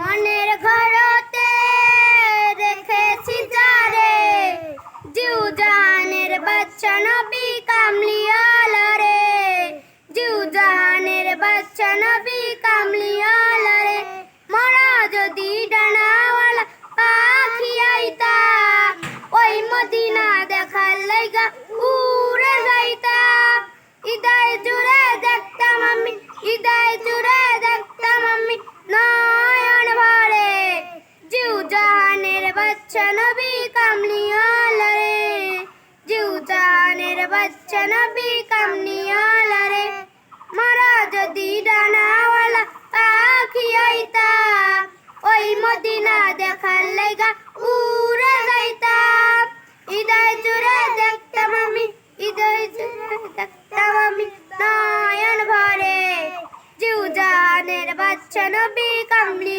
মনের ঘরতে রেখেছি যারে জিউ জাহানের বাচ্চা নবী কামলিওয়ালা রে জিউ জাহানের বাচ্চা নবী কামলিওয়ালা রে মরা যদি ডানাওয়ালা পাখি আইতা, ওই মদিনা দেখার লাইগা উড়ে যাইতা। ইদায় জুড়ে দেখতাম আমি ইদায় জুড়ে দেখতাম আমি নয়ন বাচ্চা নবী কামলিওয়ালা রে জিউ জাহানের বাচ্চা নবী কামলিওয়ালা রে মারা যদি ডানাওয়ালা পাখি আইতা ওই মদিনা দেখার লাইগা উড়ে যাইতাম ইদায় জুড়ে দেখতাম আমি ইদায় জুড়ে দেখতাম আমি নয়ন ভরে জিউ জানের বাচ্চা নবী কামলি